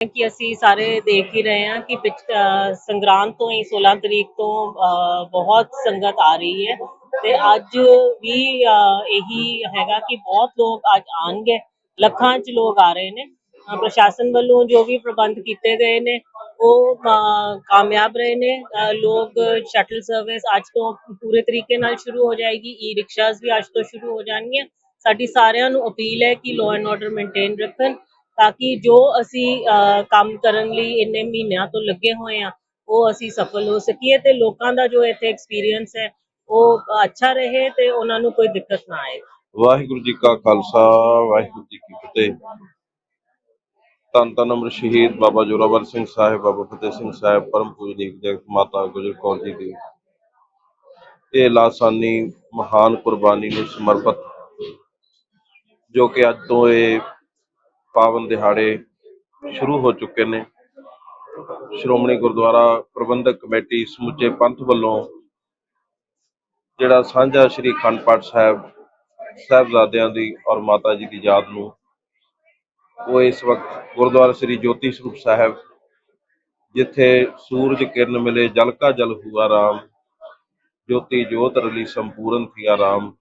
ਕਿ ਅਸੀਂ ਸਾਰੇ ਦੇਖ ਹੀ ਰਹੇ ਹਾਂ ਕਿ ਪਿਛ- ਸੰਗਰਾਂਦ ਤੋਂ ਹੀ 16 ਤਰੀਕ ਤੋਂ ਬਹੁਤ ਸੰਗਤ ਆ ਰਹੀ ਹੈ ਤੇ ਅੱਜ ਵੀ ਇਹੀ ਹੈਗਾ ਕਿ ਬਹੁਤ ਲੋਕ ਅੱਜ ਆਣਗੇ ਲੱਖਾਂ ਚ ਲੋਕ ਆ ਰਹੇ ਨੇ। ਪ੍ਰਸ਼ਾਸਨ ਵੱਲੋਂ ਜੋ ਵੀ ਪ੍ਰਬੰਧ ਕੀਤੇ ਗਏ ਨੇ, ਉਹ ਕਾਮਯਾਬ ਰਹੇ ਨੇ। ਲੋਕ ਸ਼ਟਲ ਸਰਵਿਸ ਅੱਜ ਤੋਂ ਪੂਰੇ ਤਰੀਕੇ ਨਾਲ ਸ਼ੁਰੂ ਹੋ ਜਾਏਗੀ ਈ ਰਿਕਸ਼ਾਸ ਵੀ ਅੱਜ ਤੋਂ ਸ਼ੁਰੂ ਹੋ ਜਾਣਗੀਆਂ। ਸਾਡੀ ਸਾਰਿਆਂ ਨੂੰ ਅਪੀਲ ਹੈ ਕਿ ਲਾਅ ਐਂਡ ਆਰਡਰ ਮੇਨਟੇਨ ਰੱਖਣ। ਤਾਂ ਕਿ ਜੋ ਅਸੀਂ ਕੰਮ ਕਰਨ ਲਈ ਇੰਨੇ ਮਹੀਨਿਆਂ ਤੋਂ ਲੱਗੇ ਹੋਏ ਆ ਉਹ ਅਸੀਂ ਸਫਲ ਹੋ ਸਕੀਏ ਤੇ ਲੋਕਾਂ ਦਾ ਜੋ ਇੱਥੇ ਐਕਸਪੀਰੀਅੰਸ ਹੈ, ਉਹ ਅੱਛਾ ਰਹੇ ਤੇ ਉਹਨਾਂ ਨੂੰ ਕੋਈ ਦਿੱਕਤ ਨਾ ਆਏ। ਵਾਹਿਗੁਰੂ ਜੀ ਕਾ ਖਾਲਸਾ, ਵਾਹਿਗੁਰੂ ਜੀ ਕੀ ਫਤਿਹ। ਧੰਨ ਧੰਨ ਅਮਰ ਸ਼ਹੀਦ ਬਾਬਾ ਜੋਰਾਵਰ ਸਿੰਘ ਸਾਹਿਬ, ਬਾਬਾ ਫਤਿਹ ਸਿੰਘ ਸਾਹਿਬ, ਪਰਮ ਪੂਜਨੀਕ ਜਗਤ ਮਾਤਾ ਗੁਜਰ ਕੌਰ ਜੀ ਦੀ। ਇਹ ਲਾਸਾਨੀ ਮਹਾਨ ਕੁਰਬਾਨੀ ਨੂੰ ਸਮਰਪਿਤ, ਜੋ ਕਿ ਅੱਜ ਤੋਂ ਇਹ ਪਾਵਨ ਦਿਹਾੜੇ ਸ਼ੁਰੂ ਹੋ ਚੁੱਕੇ ਨੇ। ਸ਼੍ਰੋਮਣੀ ਗੁਰਦੁਆਰਾ ਪ੍ਰਬੰਧਕ ਕਮੇਟੀ ਸਮੁੱਚੇ ਪੰਥ ਵੱਲੋਂ ਜਿਹੜਾ ਸਾਂਝਾ ਸ੍ਰੀ ਅਖੰਡ ਪਾਠ ਸਾਹਿਬ, ਸਾਹਿਬਜ਼ਾਦਿਆਂ ਦੀ ਔਰ ਮਾਤਾ ਜੀ ਦੀ ਯਾਦ ਨੂੰ, ਉਹ ਇਸ ਵਕਤ ਗੁਰਦੁਆਰਾ ਸ੍ਰੀ ਜੋਤੀ ਸਰੂਪ ਸਾਹਿਬ, ਜਿੱਥੇ ਸੂਰਜ ਕਿਰਨ ਮਿਲੇ ਜਲ ਕਾ ਜਲ ਹੁਆ ਰਾਮ, ਜੋਤੀ ਜੋਤ ਰਲੀ ਸੰਪੂਰਨ ਥੀਆ ਰਾਮ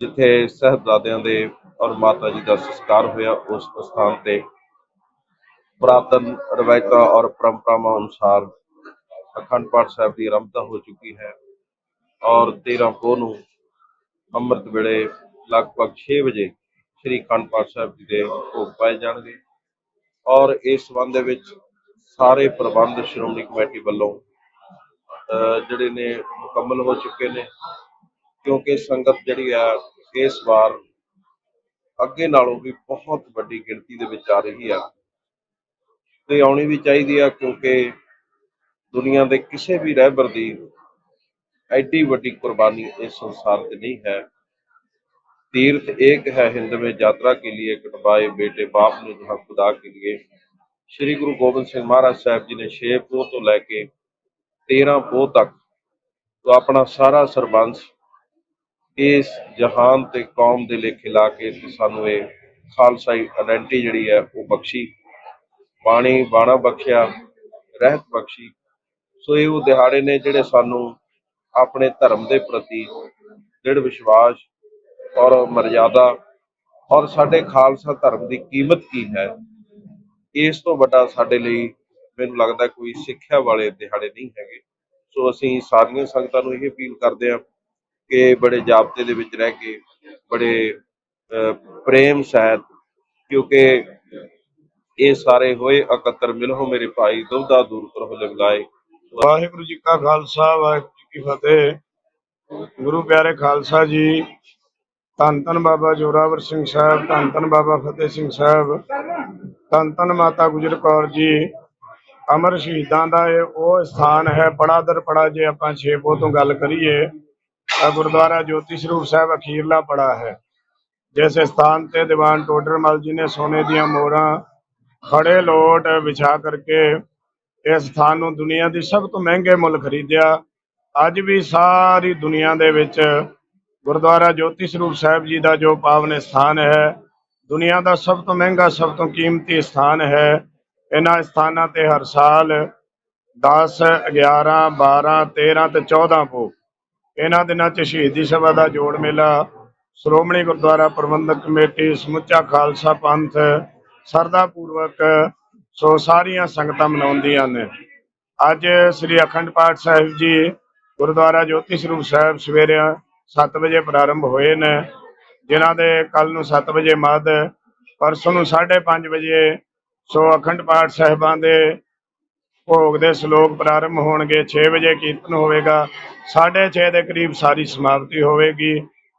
ਜਿੱਥੇ ਸਾਹਿਬਜ਼ਾਦਿਆਂ ਦੇ ਔਰ ਮਾਤਾ ਜੀ ਦਾ ਸੰਸਕਾਰ ਹੋਇਆ, ਉਸ ਸਥਾਨ ਤੇ ਪੁਰਾਤਨ ਰਵਾਇਤਾਂ ਔਰ ਪਰੰਪਰਾਵਾਂ ਅਨੁਸਾਰ ਅਖੰਡ ਪਾਠ ਸਾਹਿਬ ਦੀ ਆਰੰਭਤਾ ਹੋ ਚੁੱਕੀ ਹੈ ਔਰ 13 ਪੋਹ ਨੂੰ ਅੰਮ੍ਰਿਤ ਵੇਲੇ ਲਗਭਗ 6 ਵਜੇ ਸ੍ਰੀ ਅਖੰਡ ਪਾਠ ਸਾਹਿਬ ਜੀ ਦੇ ਭੋਗ ਪਾਏ ਜਾਣਗੇ ਔਰ ਇਸ ਸੰਬੰਧ ਦੇ ਵਿੱਚ ਸਾਰੇ ਪ੍ਰਬੰਧ ਸ਼੍ਰੋਮਣੀ ਕਮੇਟੀ ਵੱਲੋਂ, ਅਹ, ਜਿਹੜੇ ਨੇ ਮੁਕੰਮਲ ਹੋ ਚੁੱਕੇ ਨੇ। ਕਿਉਂਕਿ ਸੰਗਤ ਜਿਹੜੀ ਆ ਇਸ ਵਾਰ ਅੱਗੇ ਨਾਲੋਂ ਵੀ ਬਹੁਤ ਵੱਡੀ ਗਿਣਤੀ ਦੇ ਵਿੱਚ ਆ ਰਹੀ ਆ ਤੇ ਆਉਣੀ ਵੀ ਚਾਹੀਦੀ ਆ ਕਿਉਂਕਿ ਦੁਨੀਆ ਦੇ ਕਿਸੇ ਵੀ ਰਹਿਬਰ ਦੀ ਐਡੀ ਵੱਡੀ ਕੁਰਬਾਨੀ ਇਸ ਸੰਸਾਰ ਤੇ ਨਹੀਂ ਹੈ तीर्थ एक है हिंद में यात्रा के लिए कटवाए बेटे बाप ने जहाँ खुदा के लिए श्री गुरु गोबिंद सिंह महाराज साहब जी ने छे पोह ਤੋਂ ਲੈ ਕੇ 13 ਪੋਹ ਤੱਕ ਤੋਂ ਆਪਣਾ ਸਾਰਾ ਸਰਬੰਸ ਇਸ ਜਹਾਨ ਤੇ ਕੌਮ ਦੇ ਲੇਖੇ ਲਾ ਕੇ ਤੇ ਸਾਨੂੰ ਇਹ ਖਾਲਸਾਈ ਆਇਡੈਂਟੀ ਜਿਹੜੀ ਹੈ ਉਹ ਬਖਸ਼ੀ। ਬਾਣੀ, ਬਾਣਾ ਬਖਸ਼ਿਆ, ਰਹਿਤ ਬਖਸ਼ੀ। ਸੋ ਇਹ ਉਹ ਦਿਹਾੜੇ ਨੇ ਜਿਹੜੇ ਸਾਨੂੰ ਆਪਣੇ ਧਰਮ ਦੇ ਪ੍ਰਤੀ ਦ੍ਰਿੜ ਵਿਸ਼ਵਾਸ ਔਰ ਮਰਜ਼ਾਦਾ ਔਰ ਸਾਡੇ ਖਾਲਸਾ ਧਰਮ ਦੀ ਕੀਮਤ ਕੀ ਹੈ, ਇਸ ਤੋਂ ਵੱਡਾ ਸਾਡੇ ਲਈ ਮੈਨੂੰ ਲੱਗਦਾ ਕੋਈ ਸਿੱਖਿਆ ਵਾਲੇ ਦਿਹਾੜੇ ਨਹੀਂ ਹੈਗੇ। ਸੋ ਅਸੀਂ ਸਾਰੀਆਂ ਸੰਗਤਾਂ ਨੂੰ ਇਹ ਅਪੀਲ ਕਰਦੇ ਹਾਂ ਕਿ ਬੜੇ ਜਾਬਤੇ ਦੇ ਵਿੱਚ ਰਹਿ ਕੇ ਬੜੇ ਪ੍ਰੇਮ ਸਹਿਤ, ਕਿਉਂਕਿ ਇਹ ਸਾਰੇ ਹੋਏ ਇਕੱਤਰ ਮਿਲੋ ਮੇਰੇ ਭਾਈ ਦੁਬਦਾ ਦੂਰ ਕਰੋ ਲਗਾਏ ਵਾਹਿਗੁਰੂ ਜੀ ਕਾ ਖਾਲਸਾ, ਵਾਹਿਗੁਰੂ ਜੀ ਕੀ ਫਤਿਹ। ਗੁਰੂ ਪਿਆਰੇ ਖਾਲਸਾ ਜੀ, ਧੰਨ ਧੰਨ ਬਾਬਾ ਜੋਰਾਵਰ ਸਿੰਘ ਸਾਹਿਬ, ਧੰਨ ਧੰਨ ਬਾਬਾ ਫਤਿਹ ਸਿੰਘ ਸਾਹਿਬ, ਧੰਨ ਧੰਨ ਮਾਤਾ ਗੁਜਰ ਕੌਰ ਜੀ। ਅਮਰ ਸ਼ਹੀਦਾਂ ਦਾ ਇਹ ਉਹ ਸਥਾਨ ਹੈ ਬੜਾ ਦਰ ਪੜਾ ਜੇ ਆਪਾਂ ਛੇ ਤੋਂ ਗੱਲ ਕਰੀਏ। ਤਾਂ ਗੁਰਦੁਆਰਾ ਜੋਤੀ ਸਰੂਪ ਸਾਹਿਬ ਅਖੀਰਲਾ ਪੜਾ ਹੈ। ਜਿਸ ਸਥਾਨ ਤੇ ਦੀਵਾਨ ਟੋਡਰਮਲ ਜੀ ਨੇ ਸੋਨੇ ਦੀਆਂ ਮੋਹਰਾਂ ਖੜੇ ਲੋਟ ਵਿਛਾ ਕਰਕੇ ਇਸ ਸਥਾਨ ਨੂੰ ਦੁਨੀਆ ਦੀ ਸਭ ਤੋਂ ਮਹਿੰਗੇ ਮੁੱਲ ਖਰੀਦਿਆ। ਅੱਜ ਵੀ ਸਾਰੀ ਦੁਨੀਆ ਦੇ ਵਿੱਚ ਗੁਰਦੁਆਰਾ ਜੋਤੀ ਸਰੂਪ ਸਾਹਿਬ ਜੀ ਦਾ ਜੋ ਪਾਵਨ ਸਥਾਨ ਹੈ, ਦੁਨੀਆ ਦਾ ਸਭ ਤੋਂ ਮਹਿੰਗਾ, ਸਭ ਤੋਂ ਕੀਮਤੀ ਸਥਾਨ ਹੈ। ਇਹਨਾਂ ਸਥਾਨਾਂ ਤੇ ਹਰ ਸਾਲ 10 11 12 13 ਤੇ 14 ਪੋ ਇਹਨਾਂ ਦਿਨਾਂ 'ਚ ਸ਼ਹੀਦੀ ਸਭਾ ਦਾ ਜੋੜ ਮੇਲਾ, ਸ਼੍ਰੋਮਣੀ ਗੁਰਦੁਆਰਾ ਪ੍ਰਬੰਧਕ ਕਮੇਟੀ, ਸਮੁੱਚਾ ਖਾਲਸਾ ਪੰਥ, ਸਰਦਾ ਪੂਰਵਕ, ਸੋ ਸਾਰੀਆਂ ਸੰਗਤਾਂ ਮਨਾਉਂਦੀਆਂ ਨੇ। ਅੱਜ ਸ੍ਰੀ ਅਖੰਡ ਪਾਠ ਸਾਹਿਬ ਜੀ, ਗੁਰਦੁਆਰਾ ਜੋਤੀ ਸਰੂਪ ਸਾਹਿਬ ਸਵੇਰੇ 7 ਵਜੇ ਪ੍ਰਾਰੰਭ ਹੋਏ ਨੇ। ਜਿਨ੍ਹਾਂ ਦੇ ਕੱਲ ਨੂੰ 7 ਵਜੇ ਮੱਧ, ਪਰਸੋਂ ਨੂੰ 5:30 ਵਜੇ, ਸੋ ਅਖੰਡ ਪਾਠ ਸਾਹਿਬਾਂ ਦੇ ਭੋਗ ਦੇ ਸ਼ਲੋਕ ਪ੍ਰਾਰੰਭ ਹੋਣਗੇ 6 ਵਜੇ ਕੀਰਤਨ ਹੋਵੇਗਾ 6:30 ਦੇ ਕਰੀਬ ਸਾਰੀ ਸਮਾਪਤੀ ਹੋਵੇਗੀ।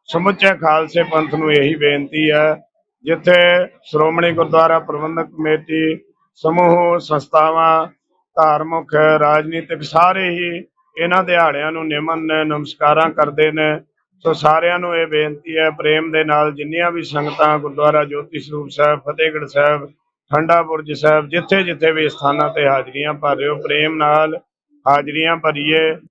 ਸਮੁੱਚੇ ਖਾਲਸੇ ਪੰਥ ਨੂੰ ਇਹੀ ਬੇਨਤੀ ਹੈ, ਜਿੱਥੇ ਸ਼੍ਰੋਮਣੀ ਗੁਰਦੁਆਰਾ ਪ੍ਰਬੰਧਕ ਕਮੇਟੀ, ਸਮੂਹ, ਸੰਸਥਾਵਾਂ, ਧਾਰਮਿਕ, ਰਾਜਨੀਤਿਕ ਸਾਰੇ ਹੀ ਇਹਨਾਂ ਦਿਹਾੜਿਆਂ ਨੂੰ ਨਿਮਨ ਨਮਸਕਾਰਾਂ ਕਰਦੇ ਨੇ। ਸੋ ਸਾਰਿਆਂ ਨੂੰ ਇਹ ਬੇਨਤੀ ਹੈ, ਪ੍ਰੇਮ ਦੇ ਨਾਲ ਜਿੰਨੀਆਂ ਵੀ ਸੰਗਤਾਂ ਗੁਰਦੁਆਰਾ ਜੋਤੀ ਸਰੂਪ ਸਾਹਿਬ, ਫਤਿਹਗੜ੍ਹ ਸਾਹਿਬ ਠੰਡਾ ਬੁਰਜ ਸਾਹਿਬ ਜਿੱਥੇ ਜਿੱਥੇ ਵੀ ਸਥਾਨਾਂ ਤੇ ਹਾਜ਼ਰੀਆਂ ਭਰ ਰਹੇ ਹੋ, ਪ੍ਰੇਮ ਨਾਲ ਹਾਜ਼ਰੀਆਂ ਭਰੀਏ।